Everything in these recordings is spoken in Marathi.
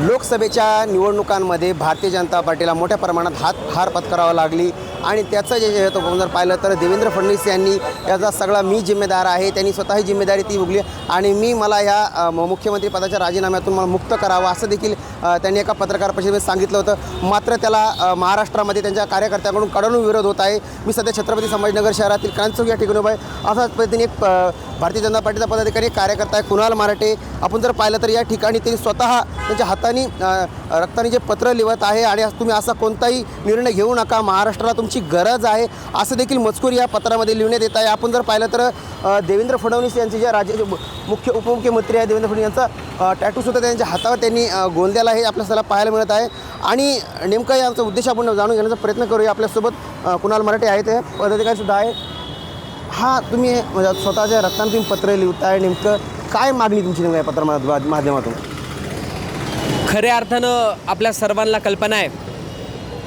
लोकसभेच्या निवडणुकांमध्ये भारतीय जनता पार्टीला मोठ्या प्रमाणात हात हार पत्करावा लागली. आणि त्याचं जे जे होतं जर पाहिलं तर देवेंद्र फडणवीस यांनी याचा सगळा मी जिम्मेदार आहे त्यांनी स्वतःही जिम्मेदारी ती उगली आणि मी मला ह्या मुख्यमंत्रीपदाच्या मुख्यमंत्री पदाच्या राजीनाम्यातून मला मुक्त करावं असं देखील त्यांनी एका पत्रकार परिषदेत सांगितलं होतं. मात्र त्याला महाराष्ट्रामध्ये त्यांच्या कार्यकर्त्यांकडून कडून विरोध होत आहे. मी सध्या छत्रपती संभाजीनगर शहरातील क्रांती या ठिकाणी उभा आहे. अशाच पद्धतीने एक भारतीय जनता पार्टीचा पदाधिकारी कार्यकर्ता आहे कुणाल मराठे. आपण जर पाहिलं तर या ठिकाणी त्यांनी स्वतः त्यांच्या हाताने रक्ताने जे पत्र लिहत आहे आणि तुम्ही असा कोणताही निर्णय घेऊ नका. महाराष्ट्राला तुमची गरज आहे. असं देखील मजकूर या पत्रामध्ये लिहिण्यात येत आहे. आपण जर पाहिलं तर देवेंद्र फडणवीस यांचे जे राज्याचे मुख्य उपमुख्यमंत्री आहे देवेंद्र फडणवीस यांचा टॅटूसुद्धा त्यांच्या हातावर त्यांनी अ, गोंद्याला हे आपल्याला पाहायला मिळत आहे. आणि नेमका याचा उद्देश आपण जाणून घेण्याचा प्रयत्न करूया. आपल्यासोबत कुणाल मराठे आहेत. पदाधिकारीसुद्धा आहे हा तुम्ही म्हणजे स्वतःच्या रक्ताने तुम्ही पत्र लिहिताय नेमकं काय मागणी तुमची नेमकं या पत्र माध्यमातून? खऱ्या अर्थानं आपल्या सर्वांना कल्पना आहे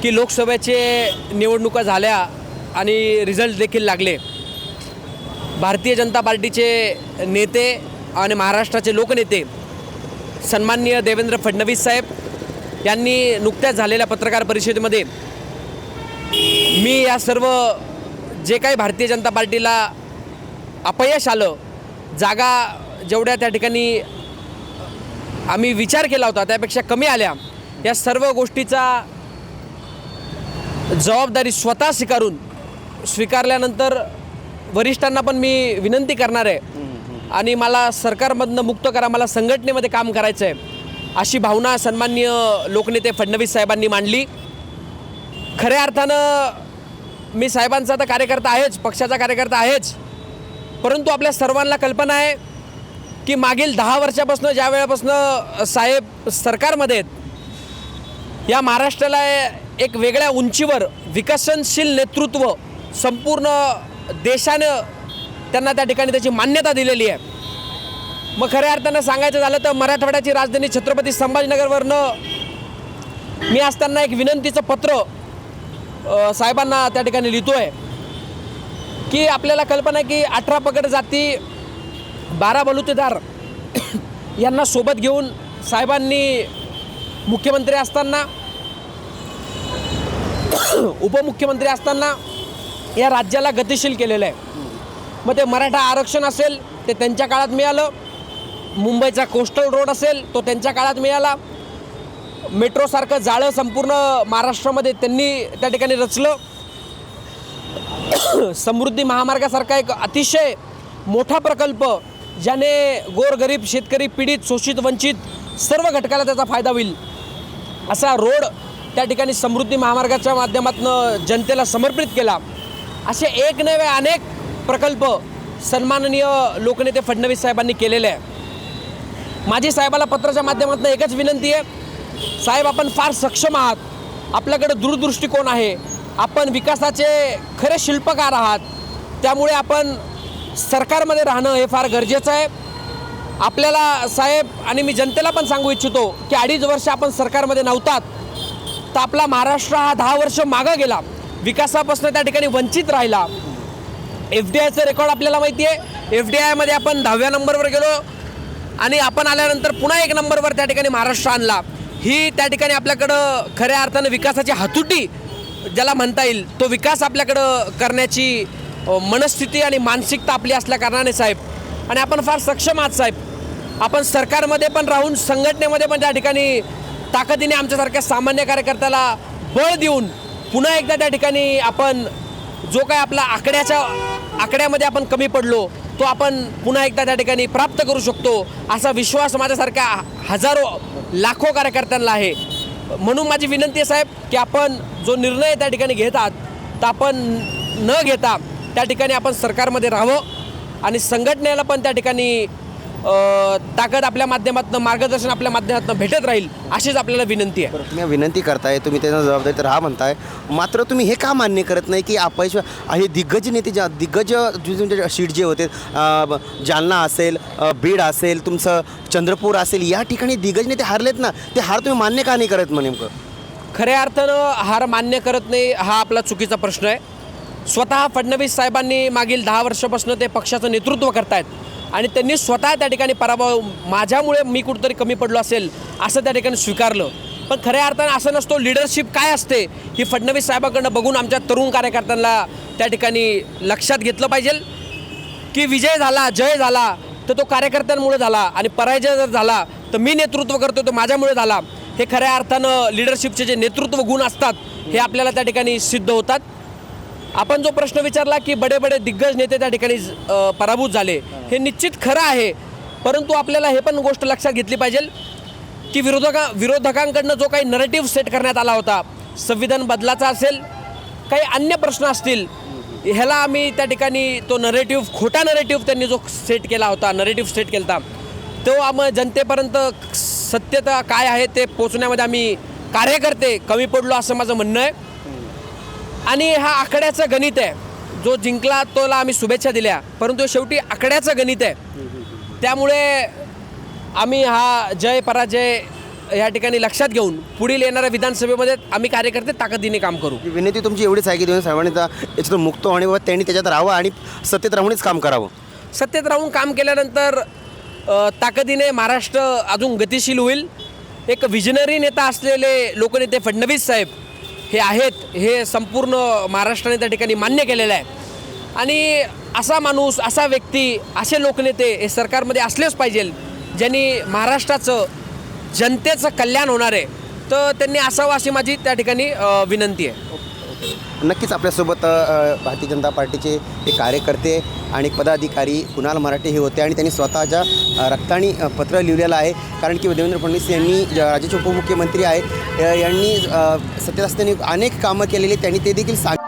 की लोकसभेचे निवडणुका झाल्या आणि रिझल्ट देखील लागले. भारतीय जनता पार्टीचे नेते आणि महाराष्ट्राचे लोकनेते सन्माननीय देवेंद्र फडणवीस साहेब यांनी नुकत्याच झालेल्या पत्रकार परिषदेमध्ये मी या सर्व जे काही भारतीय जनता पार्टीला अपयश आलं जागा जेवढ्या त्या ठिकाणी आम्ही विचार केला होता त्यापेक्षा कमी आल्या. या सर्व गोष्टीचा जबाबदारी स्वतः स्वीकारून स्वीकारल्यानंतर वरिष्ठांना पण मी विनंती करणार आहे. आणि मला सरकारमधनं मुक्त करा मला संघटनेमध्ये काम करायचं आहे अशी भावना सन्माननीय लोकनेते फडणवीस साहेबांनी मांडली. खऱ्या अर्थानं मी साहेबांचा तर कार्यकर्ता आहेच पक्षाचा कार्यकर्ता आहेच. परंतु आपल्या सर्वांना कल्पना आहे की मागील दहा वर्षापासून ज्या वेळापासून साहेब सरकारमध्ये आहेत या महाराष्ट्राला एक वेगळ्या उंचीवर विकसनशील नेतृत्व संपूर्ण देशानं त्यांना त्या ठिकाणी त्याची मान्यता दिलेली आहे. मग खऱ्या अर्थानं सांगायचं झालं तर मराठवाड्याची राजधानी छत्रपती संभाजीनगरवरनं मी असताना एक विनंतीचं पत्र साहेबांना त्या ठिकाणी लिहितो आहे की आपल्याला कल्पना आहे की अठरा पगड जाती बारा बलुतेदार यांना सोबत घेऊन साहेबांनी मुख्यमंत्री असताना उपमुख्यमंत्री असताना या राज्याला गतिशील केलेलं आहे. मग ते मराठा आरक्षण असेल ते त्यांच्या काळात मिळालं. मुंबईचा कोस्टल रोड असेल तो त्यांच्या काळात मिळाला. मेट्रोसारखं जाळं संपूर्ण महाराष्ट्रामध्ये त्यांनी त्या ठिकाणी रचलं. समृद्धी महामार्गासारखा एक अतिशय मोठा प्रकल्प ज्याने गोरगरीब शेतकरी पीडित शोषित वंचित सर्व घटकाला त्याचा फायदा होईल. असा रोड त्या ठिकाणी समृद्धी महामार्गाच्या माध्यमातून जनतेला समर्पित केला. असे एक नव्हे अनेक प्रकल्प सन्माननीय लोकनेते फडणवीस साहेबांनी केलेले आहे माझी साहेबाला पत्राच्या माध्यमातून एकच विनंती आहे साहेब आपण फार सक्षम आहात. आपल्याकडे दूरदृष्टिकोन आहे. आपण विकासाचे खरे शिल्पकार आहात. त्यामुळे आपण सरकारमध्ये राहणं हे फार गरजेचं आहे. आपल्याला साहेब आणि मी जनतेला पण सांगू इच्छितो की अडीच वर्ष आपण सरकारमध्ये नव्हतात. तर आपला महाराष्ट्र हा दहा वर्ष मागं गेला. विकासापासून त्या ठिकाणी वंचित राहिला. एफ डी आयचं रेकॉर्ड आपल्याला माहिती आहे. एफ डी आयमध्ये आपण दहाव्या नंबरवर गेलो. आणि आपण आल्यानंतर पुन्हा एक नंबरवर त्या ठिकाणी महाराष्ट्र आणला. ही त्या ठिकाणी आपल्याकडं खऱ्या अर्थानं विकासाची हातुटी ज्याला म्हणता येईल तो विकास आपल्याकडं करण्याची मनस्थिती आणि मानसिकता आपली असल्या कारणाने साहेब. आणि आपण फार सक्षम आहात साहेब. आपण सरकारमध्ये पण राहून संघटनेमध्ये पण त्या ठिकाणी ताकदीने आमच्यासारख्या सामान्य कार्यकर्त्याला बळ देऊन पुन्हा एकदा त्या ठिकाणी आपण जो काय आपला आकड्याच्या आकड्यामध्ये आपण कमी पडलो तो आपण पुन्हा एकदा त्या ठिकाणी प्राप्त करू शकतो असा विश्वास माझ्यासारख्या हजारो लाखो कार्यकर्त्यांना आहे. म्हणून माझी विनंती आहे साहेब की आपण जो निर्णय त्या ठिकाणी घेतात तर आपण न घेता त्या ठिकाणी आपण सरकारमध्ये राहावं आणि संघटनेला पण त्या ठिकाणी ताकद आपल्या माध्यमातून मार्गदर्शन आपल्या माध्यमातून भेटत राहील अशीच आपल्याला विनंती आहे. तुम्ही विनंती करताय तुम्ही त्यांना जबाबदारी तर हा म्हणताय. मात्र तुम्ही हे का मान्य करत नाही की अपयश हे दिग्गज नेते ज्या दिग्गज सीट जे होते जालना असेल बीड असेल तुमचं चंद्रपूर असेल या ठिकाणी दिग्गज नेते हारलेत ना ते हार तुम्ही मान्य का नाही करत मग नेमकं? खऱ्या अर्थानं हार मान्य करत नाही हा आपला चुकीचा प्रश्न आहे. स्वतः फडणवीस साहेबांनी मागील दहा वर्षापासून ते पक्षाचं नेतृत्व करतायत. आणि त्यांनी स्वतः त्या ठिकाणी पराभव माझ्यामुळे मी कुठंतरी कमी पडलो असेल असं त्या ठिकाणी स्वीकारलं. पण खऱ्या अर्थानं असं नसतो लिडरशिप काय असते ही फडणवीस साहेबाकडनं बघून आमच्या तरुण कार्यकर्त्यांना त्या ठिकाणी लक्षात घेतलं पाहिजे. की विजय झाला जय झाला तर तो कार्यकर्त्यांमुळे झाला आणि पराजय जर झाला तर मी नेतृत्व करतो तो माझ्यामुळे झाला. हे खऱ्या अर्थानं लिडरशिपचे जे नेतृत्व गुण असतात हे आपल्याला त्या ठिकाणी सिद्ध होतात. आपण जो प्रश्न विचारला की बडे बडे दिग्गज नेते त्या ठिकाणी पराभूत झाले हे निश्चित खरं आहे. परंतु आपल्याला हे पण गोष्ट लक्षात घेतली पाहिजे की विरोधका विरोधकांकडनं जो काही नरेटिव्ह सेट करण्यात आला होता संविधान बदलाचा असेल काही अन्य प्रश्न असतील ह्याला आम्ही त्या ठिकाणी तो नरेटिव्ह खोटा नरेटिव्ह त्यांनी जो सेट केला होता नरेटिव्ह सेट केला होता तो आम जनतेपर्यंत सत्यता काय आहे ते पोचण्यामध्ये आम्ही कार्यकर्ते कमी पडलो असं माझं म्हणणं आहे. आणि हा आकड्याचं गणित आहे. जो जिंकला तोला आम्ही शुभेच्छा दिल्या. परंतु शेवटी आकड्याचं गणित आहे. त्यामुळे आम्ही हा जय पराजय या ठिकाणी लक्षात घेऊन पुढील येणाऱ्या विधानसभेमध्ये आम्ही कार्यकर्ते ताकदीने काम करू. विनंती तुमची एवढीच आहे की देवेंद्र साहेबांनी याच्यातून मुक्त होणे व त्यांनी त्याच्यात राहावं आणि सत्तेत राहूनच काम करावं. सत्तेत राहून काम केल्यानंतर ताकदीने महाराष्ट्र अजून गतिशील होईल. एक विजनरी नेता असलेले लोकनेते फडणवीस साहेब हे आहेत हे संपूर्ण महाराष्ट्राने त्या ठिकाणी मान्य केलेलं आहे. आणि असा माणूस असा व्यक्ती असे लोकनेते हे सरकारमध्ये असलेच पाहिजे ज्यांनी महाराष्ट्राचं जनतेचं कल्याण होणार आहे. तर त्यांनी असावं अशी माझी त्या ठिकाणी विनंती आहे. नक्कीच आपल्यासोबत भारतीय जनता पार्टीचे ते कार्यकर्ते आणि पदाधिकारी कुणाल मराठे हे होते आणि त्यांनी स्वतःच्या रक्तानी पत्र लिहिलेलं आहे. कारण की देवेंद्र फडणवीस यांनी राज्याचे उपमुख्यमंत्री आहेत. यांनी अ, सत्तेत असताना अनेक कामं केलेली त्यांनी ते देखील सांग